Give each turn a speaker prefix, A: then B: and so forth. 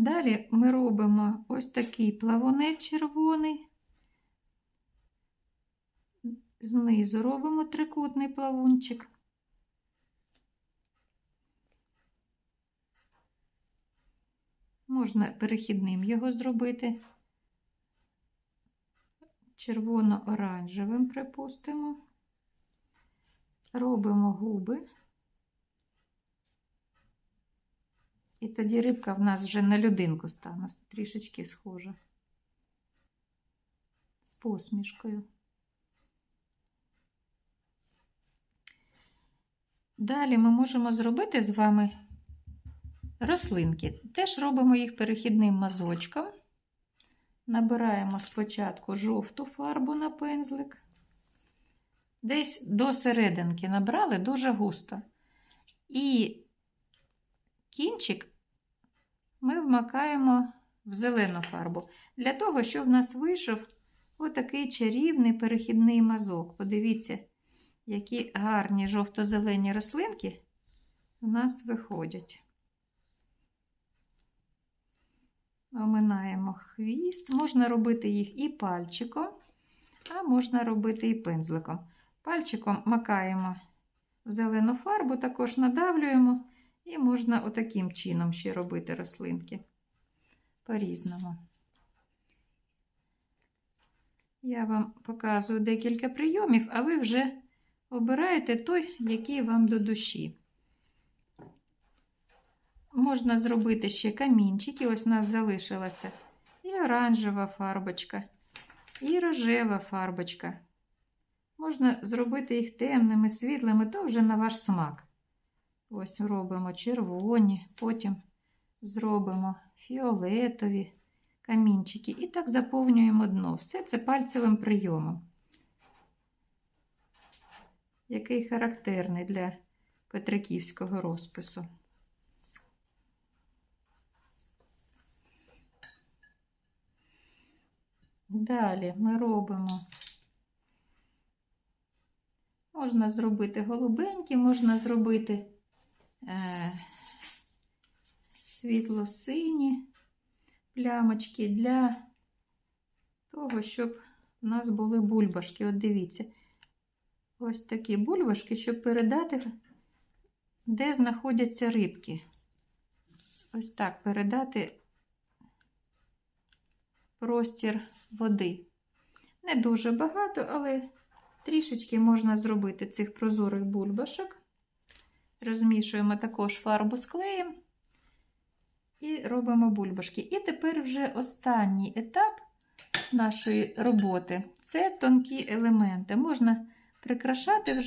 A: Далі ми робимо ось такий плавонець червоний. Знизу робимо трикутний плавунчик. Можна перехідним його зробити. Червоно-оранжевим, припустимо. Робимо губи. І тоді рибка в нас вже на людинку стане трішечки схожа. З посмішкою. Далі ми можемо зробити з вами рослинки. Теж робимо їх перехідним мазочком. Набираємо спочатку жовту фарбу на пензлик. Десь до серединки набрали дуже густо. І кінчик ми вмакаємо в зелену фарбу. Для того, щоб в нас вийшов отакий чарівний перехідний мазок. Подивіться, які гарні жовто-зелені рослинки у нас виходять. Оминаємо хвіст. Можна робити їх і пальчиком, а можна робити і пензликом. Пальчиком макаємо в зелену фарбу, також надавлюємо, і можна отаким чином ще робити рослинки. По-різному. Я вам показую декілька прийомів, а ви вже обираєте той, який вам до душі. Можна зробити ще камінчики. Ось у нас залишилася і оранжева фарбочка, і рожева фарбочка. Можна зробити їх темними, світлими, то вже на ваш смак. Ось робимо червоні, потім зробимо фіолетові камінчики. І так заповнюємо дно. Все це пальцевим прийомом, який характерний для петриківського розпису. Далі ми робимо, можна зробити голубенькі, можна зробити світло-сині плямочки для того, щоб у нас були бульбашки. От дивіться, ось такі бульбашки, щоб передати, де знаходяться рибки. Ось так передати простір води. Не дуже багато, але трішечки можна зробити цих прозорих бульбашок. Розмішуємо також фарбу з клеєм і робимо бульбашки. І тепер вже останній етап нашої роботи це тонкі елементи. Можна прикрашати вже